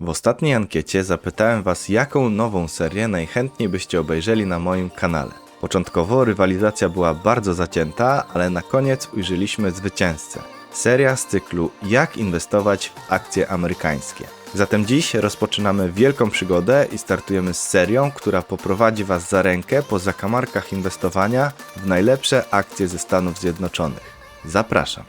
W ostatniej ankiecie zapytałem Was, jaką nową serię najchętniej byście obejrzeli na moim kanale. Początkowo rywalizacja była bardzo zacięta, ale na koniec ujrzeliśmy zwycięzcę. Seria z cyklu Jak inwestować w akcje amerykańskie. Zatem dziś rozpoczynamy wielką przygodę i startujemy z serią, która poprowadzi Was za rękę po zakamarkach inwestowania w najlepsze akcje ze Stanów Zjednoczonych. Zapraszam.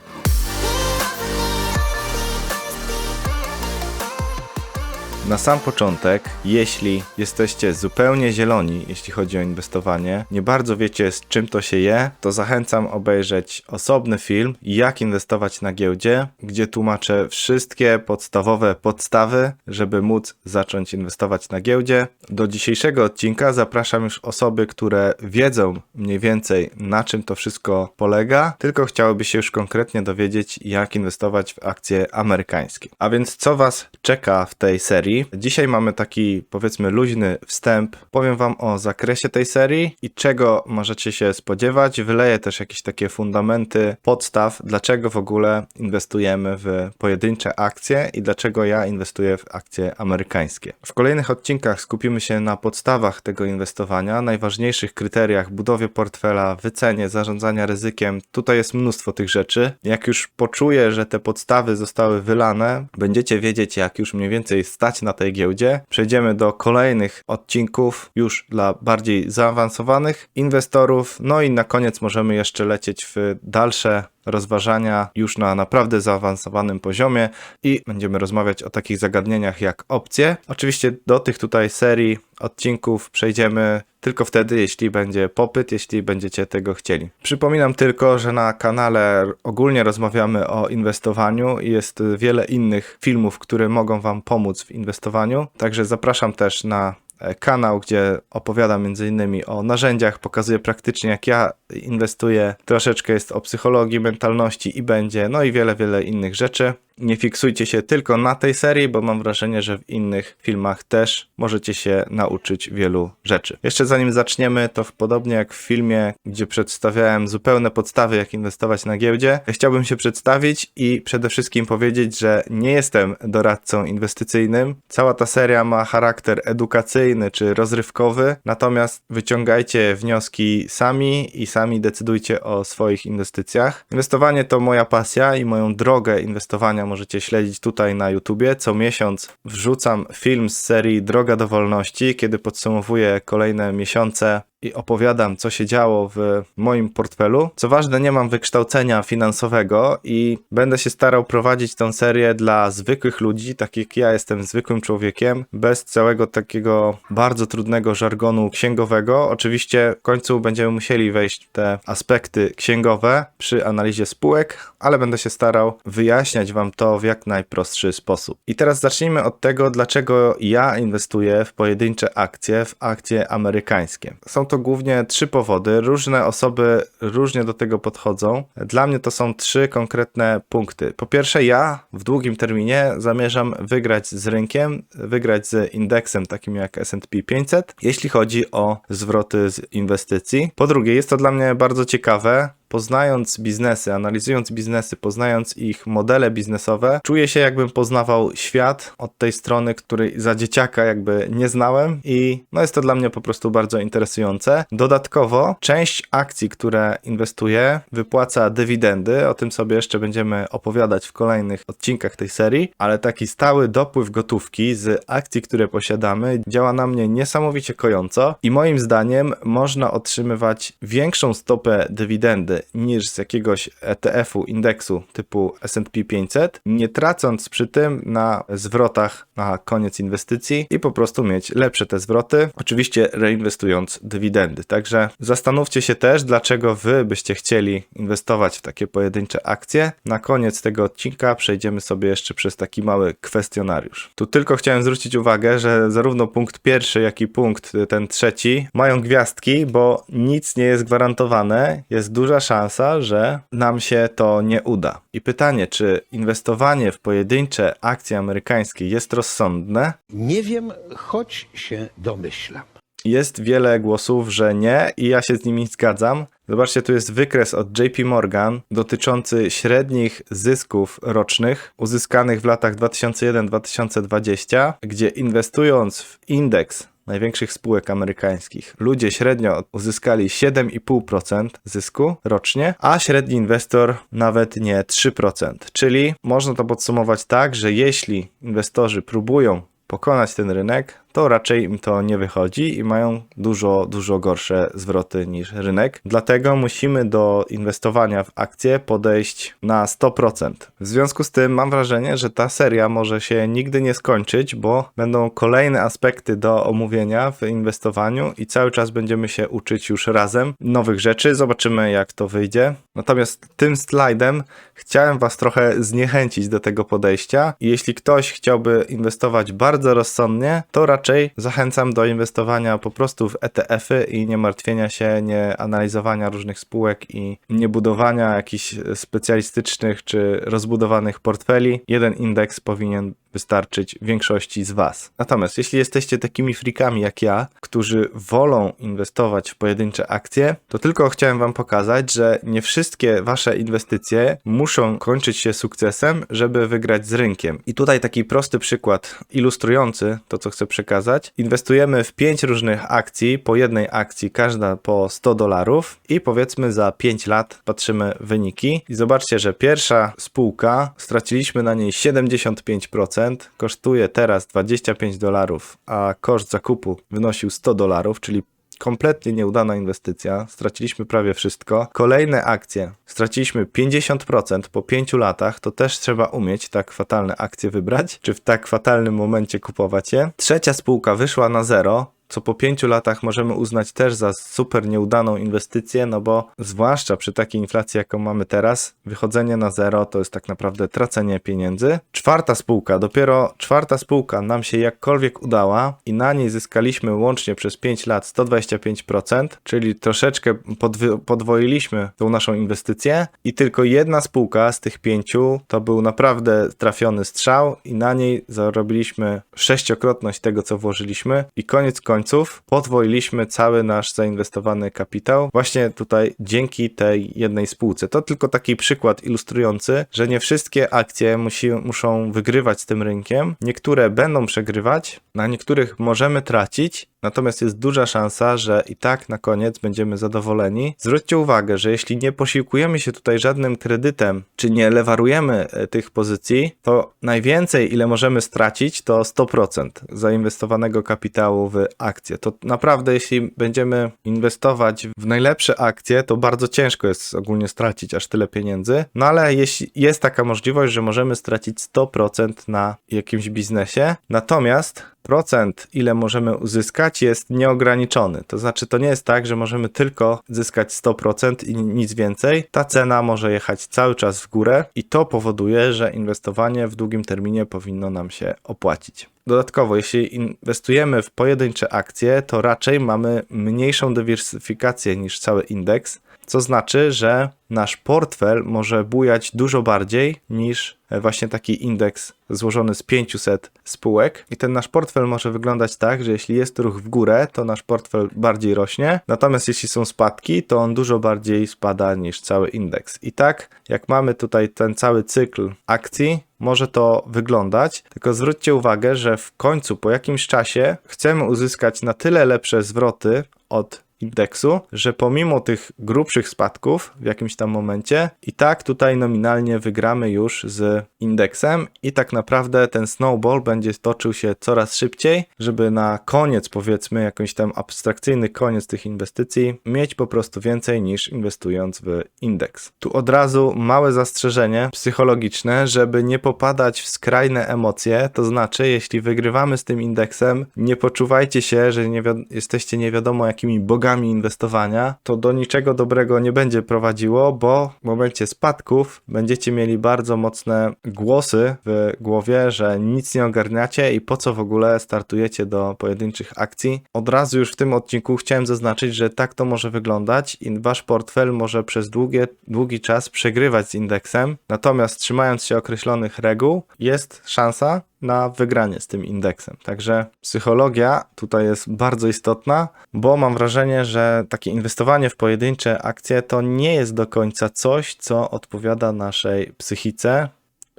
Na sam początek, jeśli jesteście zupełnie zieloni, jeśli chodzi o inwestowanie, nie bardzo wiecie z czym to się je, to zachęcam obejrzeć osobny film Jak inwestować na giełdzie, gdzie tłumaczę wszystkie podstawowe podstawy, żeby móc zacząć inwestować na giełdzie. Do dzisiejszego odcinka zapraszam już osoby, które wiedzą mniej więcej na czym to wszystko polega, tylko chciałyby się już konkretnie dowiedzieć, jak inwestować w akcje amerykańskie. A więc co Was czeka w tej serii? Dzisiaj mamy taki powiedzmy luźny wstęp. Powiem Wam o zakresie tej serii i czego możecie się spodziewać. Wyleję też jakieś takie fundamenty podstaw, dlaczego w ogóle inwestujemy w pojedyncze akcje i dlaczego ja inwestuję w akcje amerykańskie. W kolejnych odcinkach skupimy się na podstawach tego inwestowania, najważniejszych kryteriach, budowie portfela, wycenie, zarządzania ryzykiem. Tutaj jest mnóstwo tych rzeczy. Jak już poczuję, że te podstawy zostały wylane, będziecie wiedzieć, jak już mniej więcej stać tej giełdzie. Przejdziemy do kolejnych odcinków, już dla bardziej zaawansowanych inwestorów. No i na koniec możemy jeszcze lecieć w dalsze rozważania już na naprawdę zaawansowanym poziomie i będziemy rozmawiać o takich zagadnieniach jak opcje. Oczywiście do tych tutaj serii odcinków przejdziemy tylko wtedy, jeśli będzie popyt, jeśli będziecie tego chcieli. Przypominam tylko, że na kanale ogólnie rozmawiamy o inwestowaniu i jest wiele innych filmów, które mogą Wam pomóc w inwestowaniu. Także zapraszam też na e, kanał, gdzie opowiadam innymi o narzędziach, pokazuję praktycznie jak ja inwestuję, troszeczkę jest o psychologii, mentalności i będzie, no i wiele, wiele innych rzeczy. Nie fiksujcie się tylko na tej serii, bo mam wrażenie, że w innych filmach też możecie się nauczyć wielu rzeczy. Jeszcze zanim zaczniemy, to podobnie jak w filmie, gdzie przedstawiałem zupełne podstawy, jak inwestować na giełdzie, chciałbym się przedstawić i przede wszystkim powiedzieć, że nie jestem doradcą inwestycyjnym. Cała ta seria ma charakter edukacyjny czy rozrywkowy, natomiast wyciągajcie wnioski sami i sami decydujcie o swoich inwestycjach. Inwestowanie to moja pasja i moją drogę inwestowania możecie śledzić tutaj na YouTubie. Co miesiąc wrzucam film z serii Droga do Wolności, kiedy podsumowuję kolejne miesiące i opowiadam, co się działo w moim portfelu. Co ważne, nie mam wykształcenia finansowego i będę się starał prowadzić tę serię dla zwykłych ludzi, tak jak ja jestem zwykłym człowiekiem, bez całego takiego bardzo trudnego żargonu księgowego. Oczywiście w końcu będziemy musieli wejść w te aspekty księgowe przy analizie spółek, ale będę się starał wyjaśniać Wam to w jak najprostszy sposób. I teraz zacznijmy od tego, dlaczego ja inwestuję w pojedyncze akcje, w akcje amerykańskie. Są to głównie trzy powody. Różne osoby różnie do tego podchodzą. Dla mnie to są trzy konkretne punkty. Po pierwsze, ja w długim terminie zamierzam wygrać z rynkiem, wygrać z indeksem takim jak SP 500, jeśli chodzi o zwroty z inwestycji. Po drugie, jest to dla mnie bardzo ciekawe, poznając biznesy, analizując biznesy, poznając ich modele biznesowe, czuję się jakbym poznawał świat od tej strony, której za dzieciaka jakby nie znałem i no jest to dla mnie po prostu bardzo interesujące. Dodatkowo część akcji, które inwestuję, wypłaca dywidendy, o tym sobie jeszcze będziemy opowiadać w kolejnych odcinkach tej serii, ale taki stały dopływ gotówki z akcji, które posiadamy, działa na mnie niesamowicie kojąco i moim zdaniem można otrzymywać większą stopę dywidendy niż z jakiegoś ETF-u, indeksu typu S&P 500, nie tracąc przy tym na zwrotach na koniec inwestycji i po prostu mieć lepsze te zwroty, oczywiście reinwestując dywidendy. Także zastanówcie się też, dlaczego wy byście chcieli inwestować w takie pojedyncze akcje. Na koniec tego odcinka przejdziemy sobie jeszcze przez taki mały kwestionariusz. Tu tylko chciałem zwrócić uwagę, że zarówno punkt pierwszy, jak i punkt ten trzeci mają gwiazdki, bo nic nie jest gwarantowane. Jest duża szansa, że nam się to nie uda. I pytanie, czy inwestowanie w pojedyncze akcje amerykańskie jest rozsądne? Nie wiem, choć się domyślam. jest wiele głosów, że nie i ja się z nimi zgadzam. Zobaczcie, tu jest wykres od JP Morgan dotyczący średnich zysków rocznych uzyskanych w latach 2001-2020, gdzie inwestując w indeks największych spółek amerykańskich. Ludzie średnio uzyskali 7,5% zysku rocznie, a średni inwestor nawet nie 3%. Czyli można to podsumować tak, że jeśli inwestorzy próbują pokonać ten rynek, to raczej im to nie wychodzi i mają dużo, dużo gorsze zwroty niż rynek. Dlatego musimy do inwestowania w akcje podejść na 100%. W związku z tym mam wrażenie, że ta seria może się nigdy nie skończyć, bo będą kolejne aspekty do omówienia w inwestowaniu i cały czas będziemy się uczyć już razem nowych rzeczy. Zobaczymy, jak to wyjdzie. Natomiast tym slajdem chciałem Was trochę zniechęcić do tego podejścia. Jeśli ktoś chciałby inwestować bardzo rozsądnie, to raczej zachęcam do inwestowania po prostu w ETF-y i nie martwienia się, nie analizowania różnych spółek i nie budowania jakichś specjalistycznych czy rozbudowanych portfeli. Jeden indeks powinien wystarczyć większości z Was. Natomiast jeśli jesteście takimi frikami jak ja, którzy wolą inwestować w pojedyncze akcje, to tylko chciałem Wam pokazać, że nie wszystkie Wasze inwestycje muszą kończyć się sukcesem, żeby wygrać z rynkiem. I tutaj taki prosty przykład ilustrujący to, co chcę przekazać. Inwestujemy w pięć różnych akcji, po jednej akcji, każda po 100 dolarów i powiedzmy za 5 lat patrzymy wyniki i zobaczcie, że pierwsza spółka straciliśmy na niej 75%, kosztuje teraz 25 dolarów, a koszt zakupu wynosił 100 dolarów, czyli kompletnie nieudana inwestycja, straciliśmy prawie wszystko. Kolejne akcje, straciliśmy 50% po 5 latach, to też trzeba umieć tak fatalne akcje wybrać, czy w tak fatalnym momencie kupować je. Trzecia spółka wyszła na zero, co po pięciu latach możemy uznać też za super nieudaną inwestycję, no bo zwłaszcza przy takiej inflacji, jaką mamy teraz, wychodzenie na zero to jest tak naprawdę tracenie pieniędzy. Czwarta spółka, dopiero czwarta spółka nam się jakkolwiek udała i na niej zyskaliśmy łącznie przez 5 lat 125%, czyli troszeczkę podwy- podwoiliśmy tą naszą inwestycję i tylko jedna spółka z tych pięciu to był naprawdę trafiony strzał i na niej zarobiliśmy sześciokrotność tego, co włożyliśmy i koniec końców podwoiliśmy cały nasz zainwestowany kapitał właśnie tutaj dzięki tej jednej spółce. To tylko taki przykład ilustrujący, że nie wszystkie akcje musi, muszą wygrywać z tym rynkiem. Niektóre będą przegrywać, na niektórych możemy tracić, Natomiast jest duża szansa, że i tak na koniec będziemy zadowoleni. Zwróćcie uwagę, że jeśli nie posiłkujemy się tutaj żadnym kredytem, czy nie lewarujemy e, tych pozycji, to najwięcej, ile możemy stracić, to 100% zainwestowanego kapitału w akcje. To naprawdę, jeśli będziemy inwestować w najlepsze akcje, to bardzo ciężko jest ogólnie stracić aż tyle pieniędzy. No ale jeśli jest taka możliwość, że możemy stracić 100% na jakimś biznesie, natomiast procent, ile możemy uzyskać, jest nieograniczony. To znaczy, to nie jest tak, że możemy tylko zyskać 100% i nic więcej. Ta cena może jechać cały czas w górę i to powoduje, że inwestowanie w długim terminie powinno nam się opłacić. Dodatkowo, jeśli inwestujemy w pojedyncze akcje, to raczej mamy mniejszą dywersyfikację niż cały indeks, co znaczy, że nasz portfel może bujać dużo bardziej niż właśnie taki indeks złożony z 500 spółek. I ten nasz portfel może wyglądać tak, że jeśli jest ruch w górę, to nasz portfel bardziej rośnie, natomiast jeśli są spadki, to on dużo bardziej spada niż cały indeks. I tak, jak mamy tutaj ten cały cykl akcji, może to wyglądać, tylko zwróćcie uwagę, że w końcu po jakimś czasie chcemy uzyskać na tyle lepsze zwroty od indeksu, że pomimo tych grubszych spadków w jakimś tam momencie, i tak tutaj nominalnie wygramy już z indeksem i tak naprawdę ten snowball będzie toczył się coraz szybciej, żeby na koniec, powiedzmy, jakiś tam abstrakcyjny koniec tych inwestycji, mieć po prostu więcej niż inwestując w indeks. Tu od razu małe zastrzeżenie psychologiczne, żeby nie popadać w skrajne emocje, to znaczy, jeśli wygrywamy z tym indeksem, nie poczuwajcie się, że nie jesteście nie wiadomo jakimi bogami inwestowania, to do niczego dobrego nie będzie prowadziło, bo w momencie spadków będziecie mieli bardzo mocne głosy w głowie, że nic nie ogarniacie i po co w ogóle startujecie do pojedynczych akcji. Od razu już w tym odcinku chciałem zaznaczyć, że tak to może wyglądać i wasz portfel może przez długie, długi czas przegrywać z indeksem, natomiast trzymając się określonych reguł, jest szansa, na wygranie z tym indeksem. Także psychologia tutaj jest bardzo istotna, bo mam wrażenie, że takie inwestowanie w pojedyncze akcje to nie jest do końca coś, co odpowiada naszej psychice,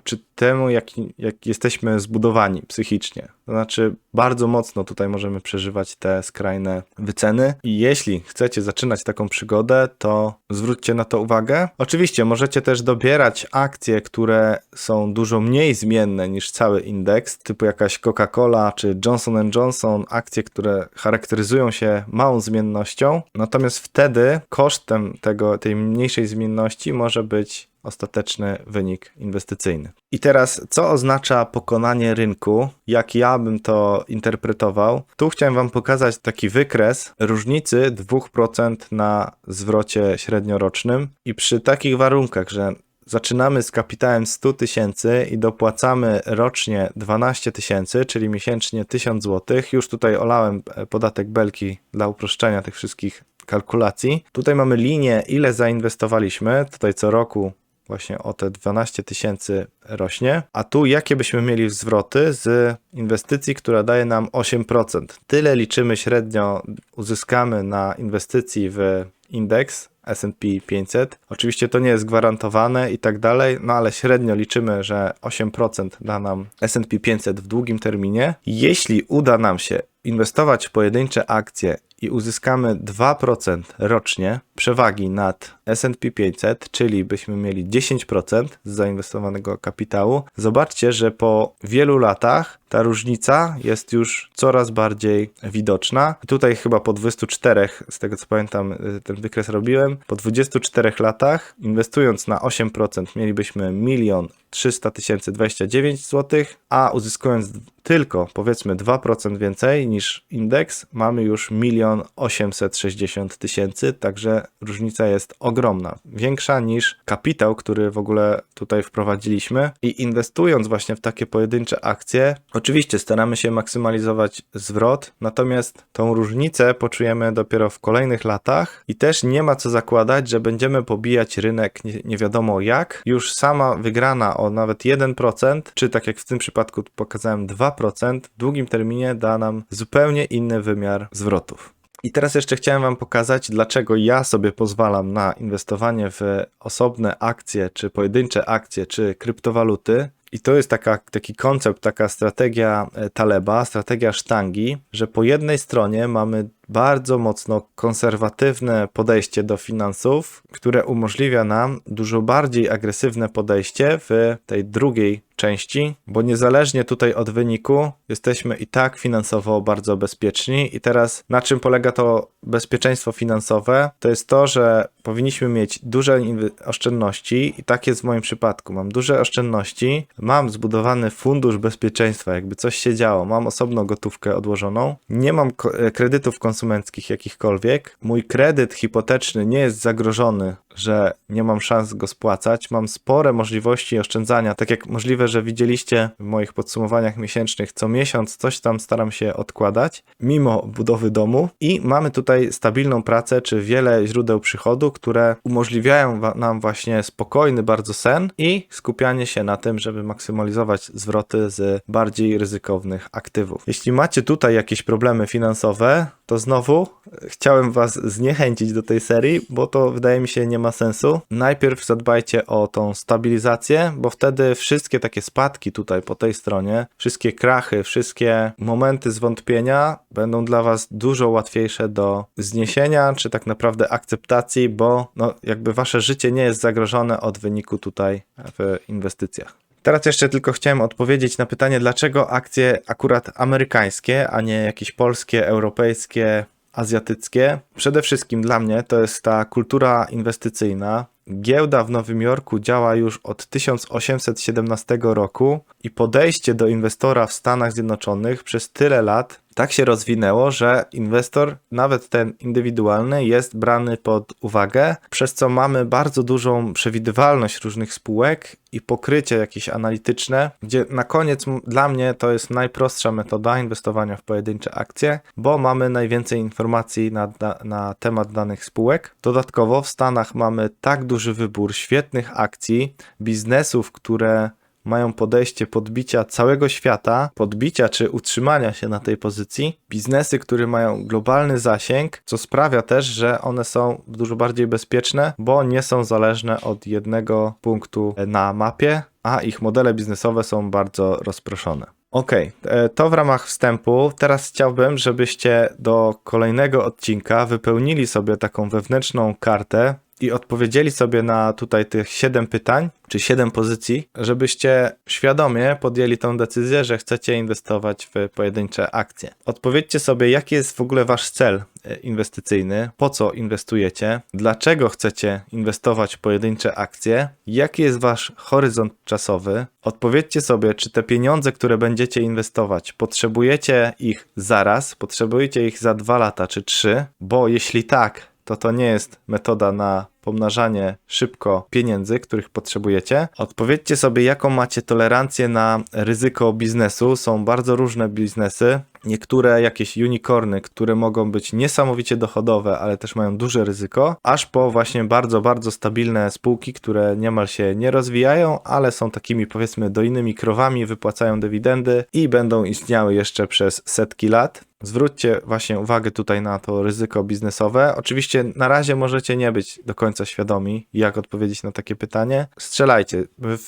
czy temu, jak, jak jesteśmy zbudowani psychicznie. To znaczy, bardzo mocno tutaj możemy przeżywać te skrajne wyceny. I jeśli chcecie zaczynać taką przygodę, to zwróćcie na to uwagę. Oczywiście, możecie też dobierać akcje, które są dużo mniej zmienne niż cały indeks, typu jakaś Coca-Cola czy Johnson Johnson, akcje, które charakteryzują się małą zmiennością. Natomiast wtedy kosztem tego, tej mniejszej zmienności może być ostateczny wynik inwestycyjny. I teraz, co oznacza pokonanie rynku? Jak ja bym to interpretował? Tu chciałem Wam pokazać taki wykres różnicy 2% na zwrocie średniorocznym i przy takich warunkach, że zaczynamy z kapitałem 100 tysięcy i dopłacamy rocznie 12 tysięcy, czyli miesięcznie 1000 zł. Już tutaj olałem podatek belki dla uproszczenia tych wszystkich kalkulacji. Tutaj mamy linię, ile zainwestowaliśmy. Tutaj co roku właśnie o te 12 tysięcy rośnie. A tu jakie byśmy mieli zwroty z inwestycji, która daje nam 8%. Tyle liczymy średnio, uzyskamy na inwestycji w indeks S&P 500. Oczywiście to nie jest gwarantowane i tak dalej, no ale średnio liczymy, że 8% da nam S&P 500 w długim terminie. Jeśli uda nam się inwestować w pojedyncze akcje i uzyskamy 2% rocznie przewagi nad S&P 500, czyli byśmy mieli 10% z zainwestowanego kapitału, zobaczcie, że po wielu latach ta różnica jest już coraz bardziej widoczna. Tutaj chyba po 24, z tego co pamiętam, y, ten wykres robiłem, po 24 latach inwestując na 8% mielibyśmy milion 300 tysięcy 29 zł, a uzyskując tylko powiedzmy 2% więcej niż indeks, mamy już milion 860 tysięcy, także różnica jest ogromna. Większa niż kapitał, który w ogóle tutaj wprowadziliśmy i inwestując właśnie w takie pojedyncze akcje, oczywiście staramy się maksymalizować zwrot, natomiast tą różnicę poczujemy dopiero w kolejnych latach i też nie ma co zakładać, że będziemy pobijać rynek nie, nie wiadomo jak. Już sama wygrana o nawet 1%, czy tak jak w tym przypadku pokazałem 2%, w długim terminie da nam zupełnie inny wymiar zwrotów. I teraz jeszcze chciałem Wam pokazać, dlaczego ja sobie pozwalam na inwestowanie w osobne akcje, czy pojedyncze akcje, czy kryptowaluty. I to jest taka, taki koncept, taka strategia e, Taleba, strategia sztangi, że po jednej stronie mamy bardzo mocno konserwatywne podejście do finansów, które umożliwia nam dużo bardziej agresywne podejście w tej drugiej części, bo niezależnie tutaj od wyniku jesteśmy i tak finansowo bardzo bezpieczni. I teraz na czym polega to bezpieczeństwo finansowe? To jest to, że powinniśmy mieć duże oszczędności i tak jest w moim przypadku. Mam duże oszczędności, mam zbudowany fundusz bezpieczeństwa, jakby coś się działo, mam osobną gotówkę odłożoną, nie mam kredytów konsumenckich, konsumenckich jakichkolwiek. Mój kredyt hipoteczny nie jest zagrożony, że nie mam szans go spłacać. Mam spore możliwości oszczędzania. Tak jak możliwe, że widzieliście w moich podsumowaniach miesięcznych, co miesiąc coś tam staram się odkładać, mimo budowy domu. I mamy tutaj stabilną pracę, czy wiele źródeł przychodu, które umożliwiają nam właśnie spokojny bardzo sen i skupianie się na tym, żeby maksymalizować zwroty z bardziej ryzykownych aktywów. Jeśli macie tutaj jakieś problemy finansowe, to znowu chciałem Was zniechęcić do tej serii, bo to wydaje mi się nie ma sensu. Najpierw zadbajcie o tą stabilizację, bo wtedy wszystkie takie spadki tutaj po tej stronie, wszystkie krachy, wszystkie momenty zwątpienia będą dla Was dużo łatwiejsze do zniesienia, czy tak naprawdę akceptacji, bo no, jakby Wasze życie nie jest zagrożone od wyniku tutaj w inwestycjach. Teraz jeszcze tylko chciałem odpowiedzieć na pytanie, dlaczego akcje akurat amerykańskie, a nie jakieś polskie, europejskie, azjatyckie. Przede wszystkim dla mnie to jest ta kultura inwestycyjna. Giełda w Nowym Jorku działa już od 1817 roku i podejście do inwestora w Stanach Zjednoczonych przez tyle lat tak się rozwinęło, że inwestor, nawet ten indywidualny, jest brany pod uwagę, przez co mamy bardzo dużą przewidywalność różnych spółek i pokrycie jakieś analityczne, gdzie na koniec dla mnie to jest najprostsza metoda inwestowania w pojedyncze akcje, bo mamy najwięcej informacji na, na, na temat danych spółek. Dodatkowo w Stanach mamy tak duży wybór świetnych akcji, biznesów, które mają podejście podbicia całego świata, podbicia czy utrzymania się na tej pozycji. Biznesy, które mają globalny zasięg, co sprawia też, że one są dużo bardziej bezpieczne, bo nie są zależne od jednego punktu na mapie, a ich modele biznesowe są bardzo rozproszone. Okej, e, to w ramach wstępu. Teraz chciałbym, żebyście do kolejnego odcinka wypełnili sobie taką wewnętrzną kartę i odpowiedzieli sobie na tutaj tych 7 pytań, czy 7 pozycji, żebyście świadomie podjęli tą decyzję, że chcecie inwestować w pojedyncze akcje. Odpowiedzcie sobie, jaki jest w ogóle wasz cel e, inwestycyjny, po co inwestujecie, dlaczego chcecie inwestować w pojedyncze akcje, jaki jest wasz horyzont czasowy. Odpowiedzcie sobie, czy te pieniądze, które będziecie inwestować, potrzebujecie ich zaraz, potrzebujecie ich za 2 lata czy 3, bo jeśli tak, to to nie jest metoda na pomnażanie szybko pieniędzy, których potrzebujecie. Odpowiedzcie sobie, jaką macie tolerancję na ryzyko biznesu. Są bardzo różne biznesy. Niektóre jakieś unicorny, które mogą być niesamowicie dochodowe, ale też mają duże ryzyko, aż po właśnie bardzo, bardzo stabilne spółki, które niemal się nie rozwijają, ale są takimi powiedzmy dojnymi krowami, wypłacają dywidendy i będą istniały jeszcze przez setki lat. Zwróćcie właśnie uwagę tutaj na to ryzyko biznesowe. Oczywiście na razie możecie nie być do końca świadomi, jak odpowiedzieć na takie pytanie. Strzelajcie.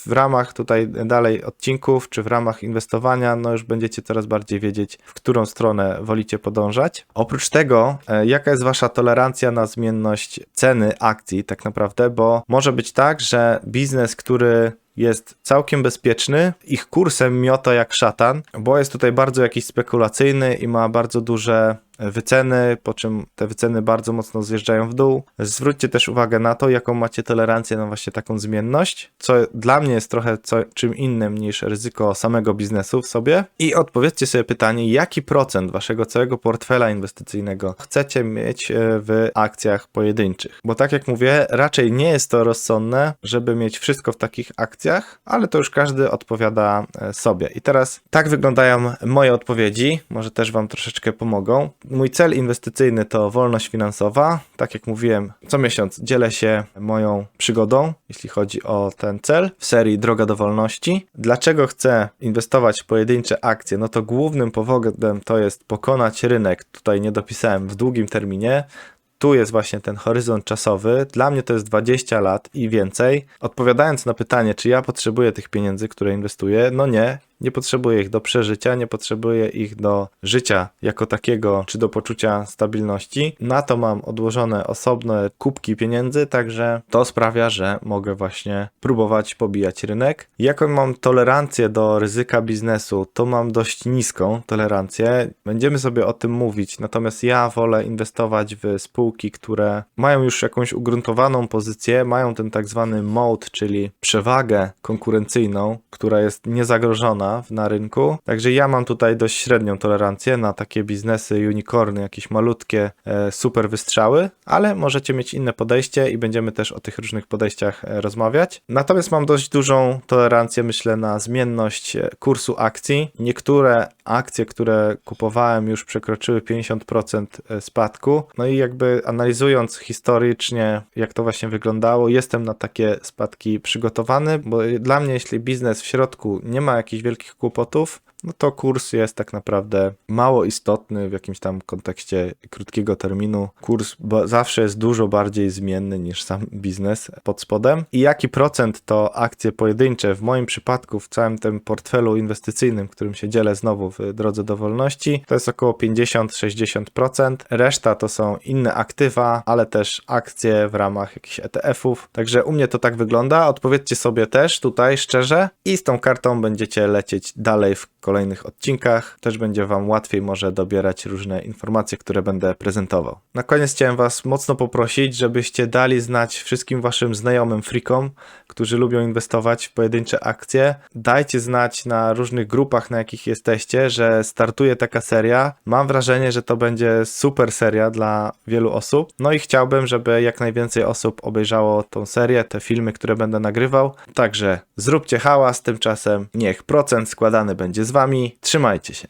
W ramach tutaj dalej odcinków, czy w ramach inwestowania, no już będziecie coraz bardziej wiedzieć, w którą stronę wolicie podążać. Oprócz tego, e, jaka jest wasza tolerancja na zmienność ceny akcji tak naprawdę, bo może być tak, że biznes, który jest całkiem bezpieczny. Ich kursem miota jak szatan, bo jest tutaj bardzo jakiś spekulacyjny i ma bardzo duże wyceny, po czym te wyceny bardzo mocno zjeżdżają w dół. Zwróćcie też uwagę na to, jaką macie tolerancję na właśnie taką zmienność, co dla mnie jest trochę co, czym innym niż ryzyko samego biznesu w sobie. I odpowiedzcie sobie pytanie, jaki procent waszego całego portfela inwestycyjnego chcecie mieć e, w akcjach pojedynczych. Bo tak jak mówię, raczej nie jest to rozsądne, żeby mieć wszystko w takich akcjach, ale to już każdy odpowiada e, sobie. I teraz tak wyglądają moje odpowiedzi, może też wam troszeczkę pomogą mój cel inwestycyjny to wolność finansowa. Tak jak mówiłem, co miesiąc dzielę się moją przygodą, jeśli chodzi o ten cel, w serii Droga do Wolności. Dlaczego chcę inwestować w pojedyncze akcje? No to głównym powodem to jest pokonać rynek. Tutaj nie dopisałem w długim terminie tu jest właśnie ten horyzont czasowy. Dla mnie to jest 20 lat i więcej. Odpowiadając na pytanie, czy ja potrzebuję tych pieniędzy, które inwestuję, no nie. Nie potrzebuję ich do przeżycia, nie potrzebuję ich do życia jako takiego, czy do poczucia stabilności. Na to mam odłożone osobne kubki pieniędzy, także to sprawia, że mogę właśnie próbować pobijać rynek. Jaką mam tolerancję do ryzyka biznesu, to mam dość niską tolerancję. Będziemy sobie o tym mówić, natomiast ja wolę inwestować w spółki, które mają już jakąś ugruntowaną pozycję, mają ten tak zwany mode, czyli przewagę konkurencyjną, która jest niezagrożona na rynku. Także ja mam tutaj dość średnią tolerancję na takie biznesy unicorny, jakieś malutkie e, super wystrzały, ale możecie mieć inne podejście i będziemy też o tych różnych podejściach e, rozmawiać. Natomiast mam dość dużą tolerancję, myślę, na zmienność e, kursu akcji. Niektóre akcje, które kupowałem już przekroczyły 50% spadku. No i jakby analizując historycznie, jak to właśnie wyglądało, jestem na takie spadki przygotowany, bo dla mnie, jeśli biznes w środku nie ma jakichś wielkich wielkich kłopotów, no to kurs jest tak naprawdę mało istotny w jakimś tam kontekście krótkiego terminu. Kurs zawsze jest dużo bardziej zmienny niż sam biznes pod spodem. I jaki procent to akcje pojedyncze w moim przypadku w całym tym portfelu inwestycyjnym, którym się dzielę znowu w drodze do wolności, to jest około 50-60%. Reszta to są inne aktywa, ale też akcje w ramach jakichś ETF-ów. Także u mnie to tak wygląda. Odpowiedzcie sobie też tutaj szczerze i z tą kartą będziecie lecieć dalej w kolejnych odcinkach. Też będzie Wam łatwiej może dobierać różne informacje, które będę prezentował. Na koniec chciałem Was mocno poprosić, żebyście dali znać wszystkim Waszym znajomym freakom, którzy lubią inwestować w pojedyncze akcje. Dajcie znać na różnych grupach, na jakich jesteście, że startuje taka seria. Mam wrażenie, że to będzie super seria dla wielu osób. No i chciałbym, żeby jak najwięcej osób obejrzało tą serię, te filmy, które będę nagrywał. Także zróbcie hałas, tymczasem niech procent składany będzie z Wami. Trzymajcie się.